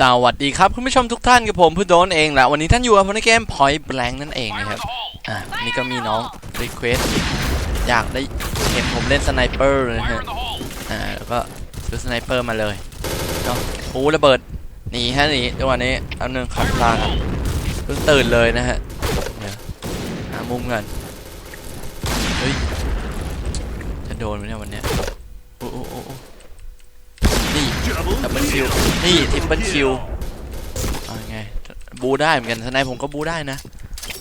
สวัสดีครับคุณผู้ชมทุกท่านกับผมพูดโดนเองแหละวันนี้ท่านอยู่กับผมในเกม Point Blank นั่นเองนะครับ อะนี่ก็มีน้องรีเควสอยากได้เห็นผมเล่นสไนเปอร์นะฮะอ่าแล้วก็ซื้อสไนเปอร์มาเลยเนาะโอ้ระเบิดหนีฮะหนีจังหวะนี้เอาหนึ่งขับพลางเพิ่งตื่นเลยนะฮะเดี๋ยหามุมกันเฮ้ยจะโดนไหมเนี่ยวันเนี้ยโอ้โอ้โอ้ ดับเบิลคิวนี่ทิปเปิลคิวเอาไงบูได้เหมือนกันสไนผมก็บูได้นะ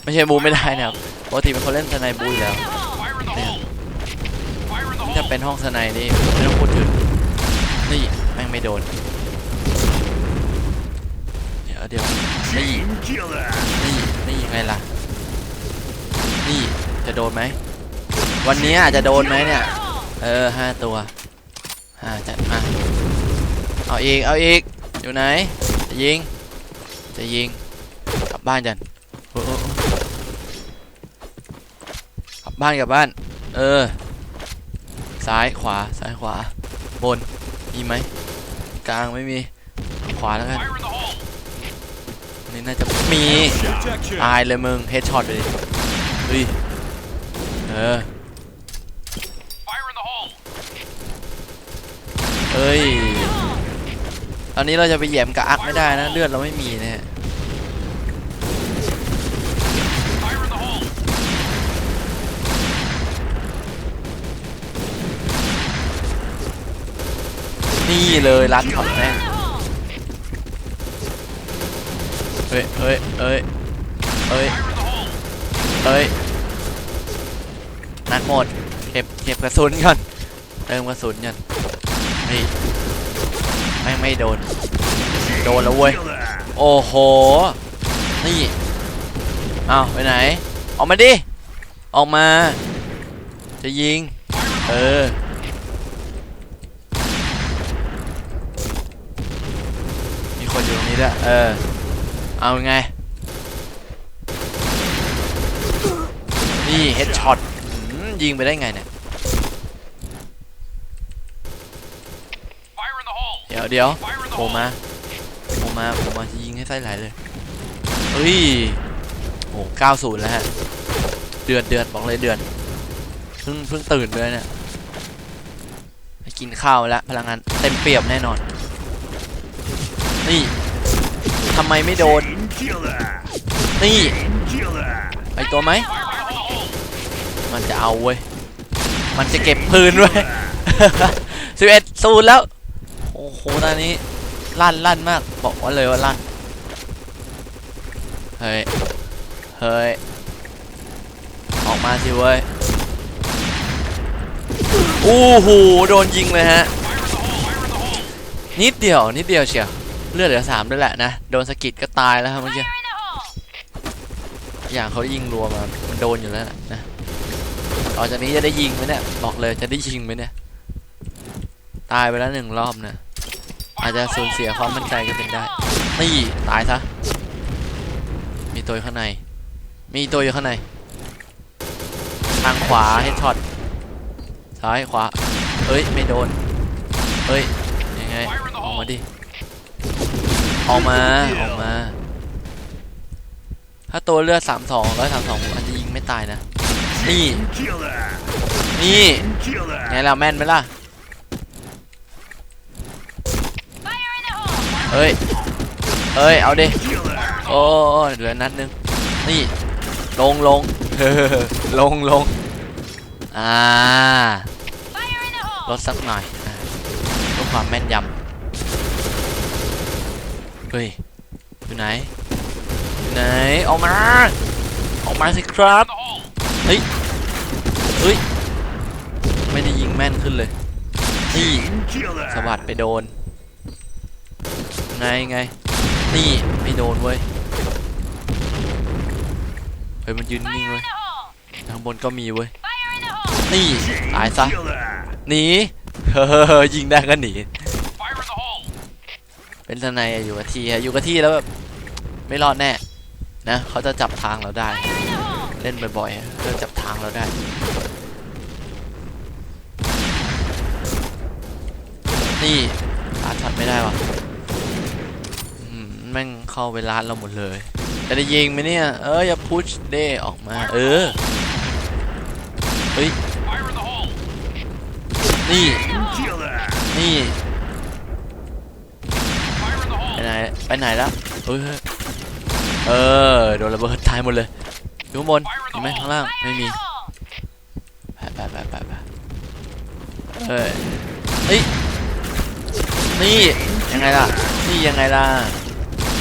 ไม่ใช่บูไม่ได้นะครับปกติเป็นคนเล่นสไนบูอยู่แล้วนี่ยถ้าเป็นห้องสไนนี่ไม่ต้องพูดถึงนี่แม่งไม่โดน เดี๋ยวเดี๋ยวนี่นี่นี่ยังไงล่ะ นี่จะโดนไหม วันนี้อาจจะโดนไหมเนี่ย เออห้าตัวห้าจัดมา เอาอีก เอาอีก อยู่ไหน จะยิง จะยิง กลับบ้านกันโอ้โอ้โอ้กลับบ้านกลับบ้าน เออ ซ้ายขวา ซ้ายขวา บน มีไหม กลางไม่มี ขวาแล้วกัน นี่น่าจะมี Protection! ตายเลยมึง เฮดช็อตไปดิเฮ้ยเออเอ้ย ตอนนี้เราจะไปแหยมกับอักไม่ได้นะเลือดเราไม่มีนะฮะนี่เลยรัดช็อตแม่งเฮ้ยเฮ้ยเฮ้ยเฮ้ยเฮ้ยนัดหมดเก็บเก็บกระสุนก่อนเติมกระสุนก่อนนี่ แม่ไม่โดน โดนแล้วเว้ย โอ้โห นี่อ้าวไปไหน ออกมาดิ ออกมา จะยิง เออ มีคนอยู่ตรงนี้ด้วยเออ เอาไง นี่เฮดช็อตยิงไปได้ไงเนี่ย ดี๋ยวเดี๋ยวโผล่มาโผล่มาโผล่มาจะยิงให้ไส้ไหลเลยเฮ้ยโอ้เก้าศูนย์แล้วฮะ เดือดเดือดบอกเลยเดือดเพิ่งเพิ่งตื่นเลยเนี่ยไปกินข้าวแล้วพลังงานเต็มเปี่ยมแน่นอน นี่ทำไมไม่โดน นี่ไอตัวไหม มันจะเอาเว้ย มันจะเก็บปืนเว้ยสิบเอ็ดศูนย์แล้ว หตอนนี้ลั่นลั่นมาก บอกว่าเลยว่าลั่น เฮ้ย เฮ้ย ออกมาสิเว้ยอู้หูโดนยิงเลยฮะ นิดเดียว นิดเดียวเชียว เลือดเหลือสามด้วยแหละนะ โดนสกิดก็ตายแล้วครับเมื่อกี้ อย่างเขายิงรัวมา มันโดนอยู่แล้วนะต่อจากนี้จะได้ยิงไหมเนี่ย บอกเลยจะได้ยิงไหมเนี่ย ตายไปแล้วหนึ่งรอบนะ อาจจะสูญเสียความมั่นใจก็เป็นได้นี่ตายซะมีตัวอยู่ข้างใน มีตัวอยู่ข้างใน ทางขวาเฮดช็อตซ้ายขวาเอ้ยไม่โดนเอ้ยยังไงออกมาดิออกมาออกมา ถ้าตัวเลือดสามสองร้อยสามสองมอาจจะยิงไม่ตายนะ นี่ นี่ไงล่ะแม่นไหมล่ะ เฮ้ย เฮ้ย เอาดิโอ้ยเหลือนัดหนึง นี่ ลงลงลงลงอ่าลดสักหน่อยอ่าเพื่อความแม่นยำ เฮ้ย อยู่ไหน อยู่ไหน ออกมา ออกมาสิครับ เฮ้ย เฮ้ย ไม่ได้ยิงแม่นขึ้นเลยนี่ Killer! สดไปโดน ไงไง นี่ไม่โดนเว้ย เฮ้ยมันยืนนิ่งเว้ยข้างบนก็มีเว้ย นี่ตายซะ หนี เฮ้อยิงได้ก็หนี เป็นทนายอยู่กับที่อะอยู่กับที่แล้วแบบไม่รอดแน่ นะเขาจะจับทางเราได้ เล่นบ่อยๆเขาจะจับทางเราได้นี่ตาช็อตไม่ได้วะ แม่งเข้าไปร้าเราหมดเลย จะได้ยิงไหมเนี่ย เอออย่าพุชเด้ออกมา เออ เฮ้ย นี่ นี่ ไปไหน ไปไหนแล้วเฮ้ยเออ โดนระเบิดตายหมดเลยอยู่ข้างบนมีไหมข้างล่าง ไม่มีไปไปไปไปไปเอ้ยเฮ้ยนี่ ยังไงล่ะ นี่ยังไงล่ะ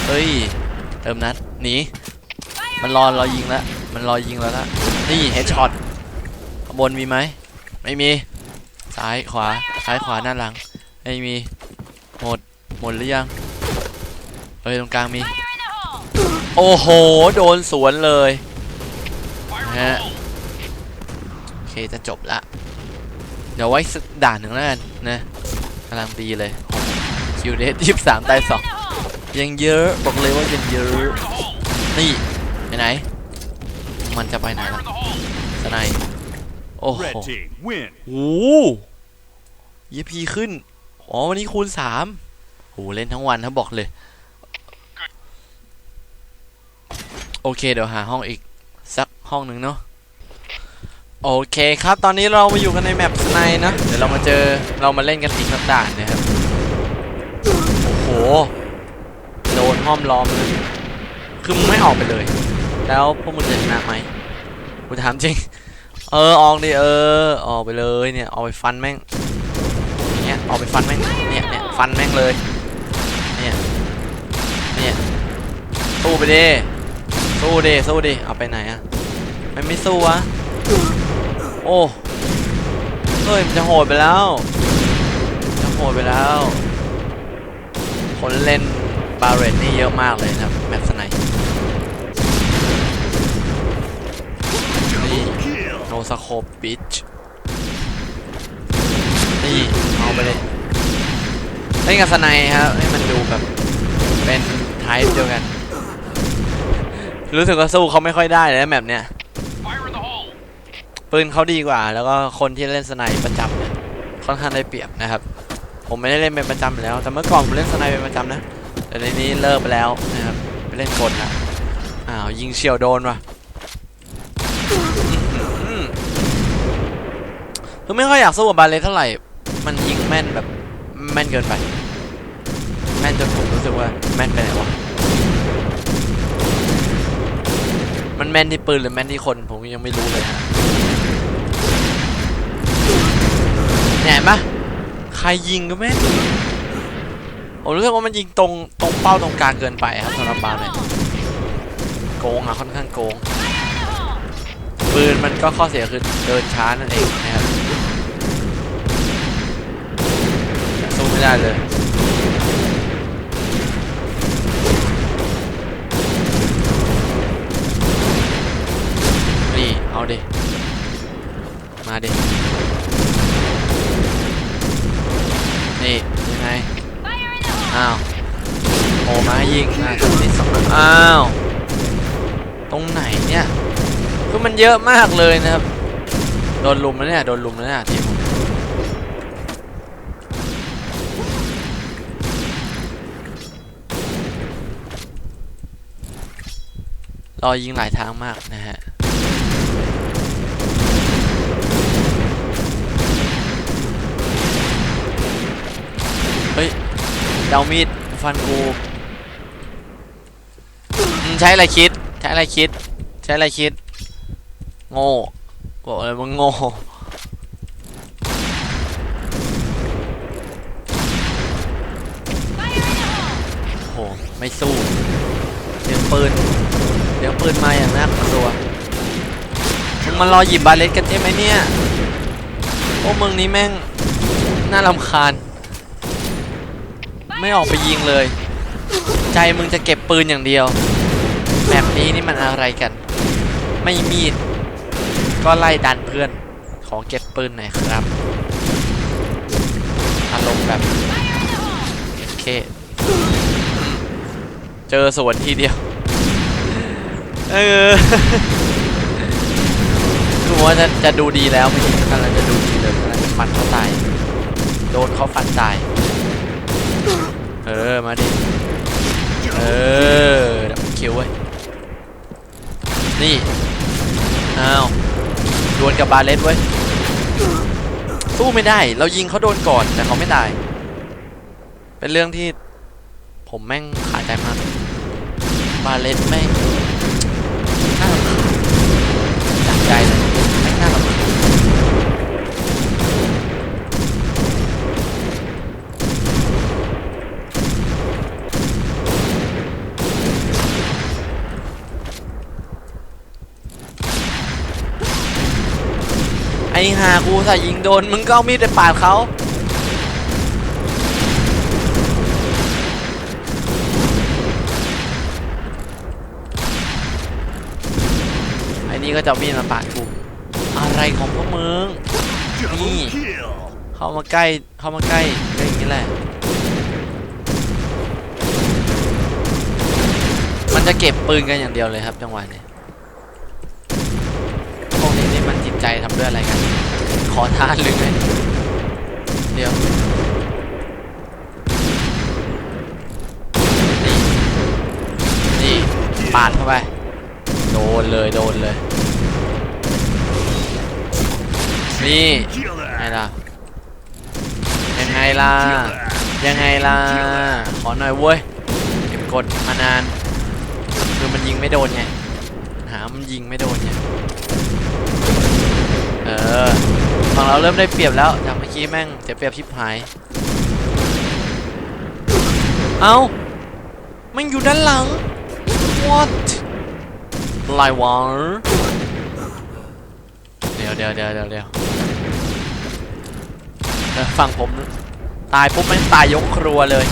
เฮ้ยเติมนัดหนีมันรอรอยิงแล้วมันรอยิงแล้วละนี่เฮดช็อตข้างบนมีไหมไม่มีซ้ายขวาซ้ายขวาหน้าหลังไม่มีหมดหมดหรือยังเฮ้ยตรงกลางมีโอ้โหโดนสวนเลยนะฮะโอเคจะจบละเดี๋ยวไว้ด่านหนึ่งแล้วกันนะกำลังดีเลยคิวเดสยี่สามตายสอง ยังเยอะบอกเลยว่ายังเยอะนี่ไปไหน มันจะไปไหนล่ะสไนด์โอ้โห Red team win. โอ้ยพีขึ้นอ๋อวันนี้คูณสามโหเล่นทั้งวันนะบอกเลย โอเคเดี๋ยวหาห้องอีก สักห้องหนึ่งเนาะโอเคครับตอนนี้เรามาอยู่กันในแมปสไนนะ เดี๋ยวเรามาเจอเรามาเล่นกันอีกสักด่านนะครับโอ้โหโดน ห้อมล้อมเลยคือมึงไม่ออกไปเลย แล้วพวกมึงจะชนะไหมกูถามจริง เออออกดิเออ ออกไปเลยเนี่ยออกไปฟันแม่ง เนี่ยออกไปฟันแม่ง เนี่ยเนี่ยฟันแม่งเลย เนี่ย เนี่ยสู้ไปดิสู้ดิสู้ดิเอาไปไหนอะมันไม่สู้วะ โอ้เฮ้ยมันจะโหดไปแล้ว จะโหดไปแล้ว คนเล่น บาเรตนี่เยอะมากเลยครับแมปสไนป์นี่โนสโคปบิชนี่เอาไปเลยเล่นกับสไนด์ครับให้มันดูแบบเป็นไทป์เดียวกัน รู้สึกว่าสู้เขาไม่ค่อยได้เลยแบบเนี้ยปืนเขาดีกว่า แล้วก็คนที่เล่นสไนด์ประจำเนี่ยค่อนข้างได้เปรียบนะครับ ผมไม่ได้เล่นเป็นประจำแล้ว แต่เมื่อก่อนผมเล่นสไนด์เป็นประจำนะ แต่ในนี้เลิกไปแล้วนะครับไปเล่นกลละอ้าวยิงเฉียวโดนว่ะคือไม่ค่อยอยากสู้กับบาเลเท่าไหร่ มันยิงแม่นแบบแม่นเกินไป แม่นจนผมรู้สึกว่าแม่นไปไหนวะ มันแม่นที่ปืนหรือแม่นที่คนผมยังไม่รู้เลยฮะเห็นปะใครยิงก็แม่น ผมรู้สึกว่ามันยิงตรงตรงเป้าตรงกลางเกินไปครับสำหรับบาเลสโกงอะค่อนข้างโกง ปืนมันก็ข้อเสียคือเดินช้านั่นเองนะครับสู้ไม่ได้เลย นี่ เอาดิ มาดิ นี่ยังไง อ้าว โอ้มายิงอะนี่สองอ้าว ตรงไหนเนี่ย คือมัน เยอะมากเลยนะครับ โดนลุมแล้วเนี่ย โดนลุมแล้วเนี่ยทีมรอยิงหลายทางมากนะฮะเฮ้ยเดามีดฟันกูใช้อะไรคิด ใช้อะไรคิด ใช้อะไรคิด โง่บอกเลยว่าโง่โหไม่สู้เสียงปืนเสียงปืนมาอย่างน่ากลัวมึงมารอหยิบบาเลตกันใช่ไหมเนี่ยพวกมึงนี้แม่งน่ารำคาญ ไม่ออกไปยิงเลย ใจมึงจะเก็บปืนอย่างเดียว แบบนี้นี่มันอะไรกัน ไม่มีด ก็ไล่ดันเพื่อนขอเก็บปืนหน่อยครับอารมณ์แบบโอเค เจอสวนทีเดียว เออคือว่าจะจะดูดีแล้วไม่ใช่กำลังจะดูดีเลยกำลังจะฟันเขาตาย โดนเขาฟันตาย เออ มาดิ เออดับคิวเว้ย นี่ อ้าว ดวล กับบาเลสเว้ยสู้ไม่ได้ เรายิงเขาโดนก่อนแต่เขาไม่ตาย เป็นเรื่องที่ผมแม่งขาดใจมาก บาเลสแม่งน่ารำคาญใจเลยแม่งน่ารำคาญไอ้ หากูถ้ายิงโดน มึงก็เอามีดไปปาดเขาไอ้นี่ก็จะเอามีดมาปาดกู อะไรของพวกมึง Double Me. kill. เข้ามาใกล้ เข้ามาใกล้ก็อย่างนี้แหละ มันจะเก็บปืนกันอย่างเดียวเลยครับจังหวะนี้ พวกนี้นี่มันจิต ใจทำด้วยอะไรกัน ขอทานหรือไงเดี๋ยวนี่นี่ปาดเข้าไป โดนเลยโดนเลย นี่ไงล่ะ ยังไงล่ะ ยังไงล่ะ ขอหน่อยเว้ยเก็บกดมานาน คือมันยิงไม่โดนไง หามันยิงไม่โดนไง ออฝั่งเราเริ่มได้เปรียบแล้วจากเมื่อกี้แม่งเสียเปรียบชิบหาย เอ้ามันอยู่ด้านหลัง what ลายวะเดี๋ยวเดี๋ยวเดี๋ยวเดี๋ยวเดี๋ยวฝั่งผมตายปุ๊บแม่งตายยกครัวเลย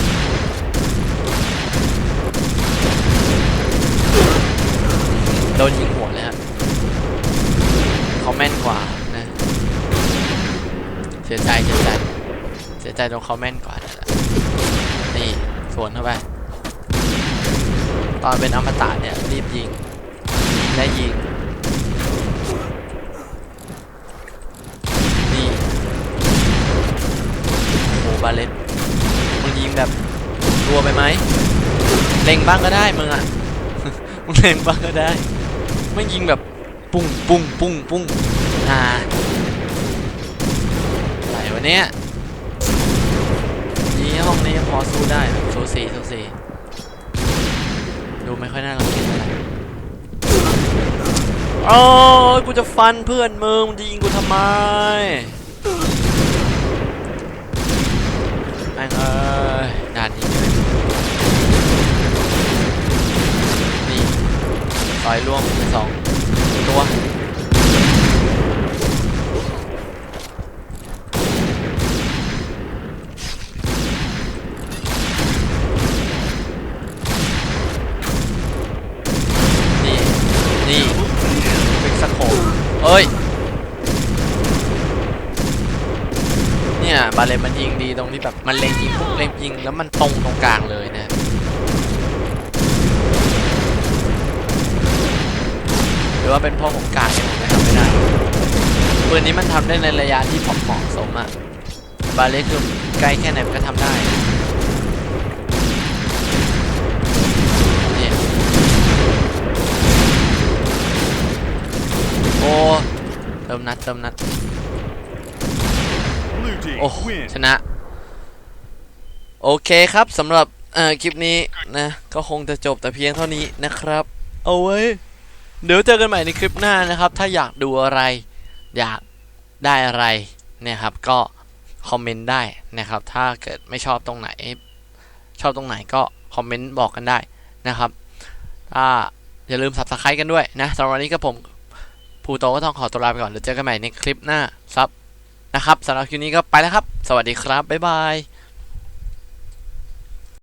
โดนยิงหัวเลยฮะเขาแม่นกว่า เสียใจเสียใจเสียใจตรงเขาแม่นกว่านั่นแหละนี่สวนเข้าไป ตอนเป็นอมตะเนี่ย รีบยิงยิงได้ยิง นี่โอ้บาเลตมึงยิงแบบรัวไปไหมเล็งบ้างก็ได้มึงอะมึงเล็งบ้างก็ได้ไม่ยิงแบบปุ้งปุ้งปุ้งปุ้งอ่า เนี้ยนี่ห้องนี้พอสู้ได้สู้สีสู้สีดูไม่ค่อยน่ารังเกียจเท่าไรโอ้ยกูจะฟันเพื่อนมึงมึงจะยิงกูทำไมแม่งเอ้ยด่านนี้นี่ต่อยล่วงไปสองตัว ยิงปุ๊บเล็งยิงแล้วมันตรงตรงกลางเลยนะหรือว่าเป็นเพราะผมกาดที่ผมไม่ทำไม่ได้ปืนนี้มันทำได้ในระยะที่พอเหมาะสมอะบาเลนคือใกล้แค่ไหนมันก็ทำได้เนี่ยโอ้เติมนัดเติมนัด Blue team โอ้ win. ชนะ โอเคครับสำหรับคลิปนี้นะ ก็คงจะจบแต่เพียงเท่านี้นะครับ เอาไว้ เดี๋ยวเจอกันใหม่ในคลิปหน้านะครับ ถ้าอยากดูอะไร อยากได้อะไรเนี่ยครับ ก็คอมเมนต์ได้นะครับ ถ้าเกิดไม่ชอบตรงไหน ชอบตรงไหนก็คอมเมนต์บอกกันได้นะครับถ้าอย่าลืม subscribe กันด้วยนะสำหรับวันนี้ก็ผมภูโตก็ต้องขอตัวลาไปก่อนเดี๋ยวเจอกันใหม่ในคลิปหน้าครับนะครับสำหรับคลิปนี้ก็ไปแล้วครับ สวัสดีครับ บ๊ายบาย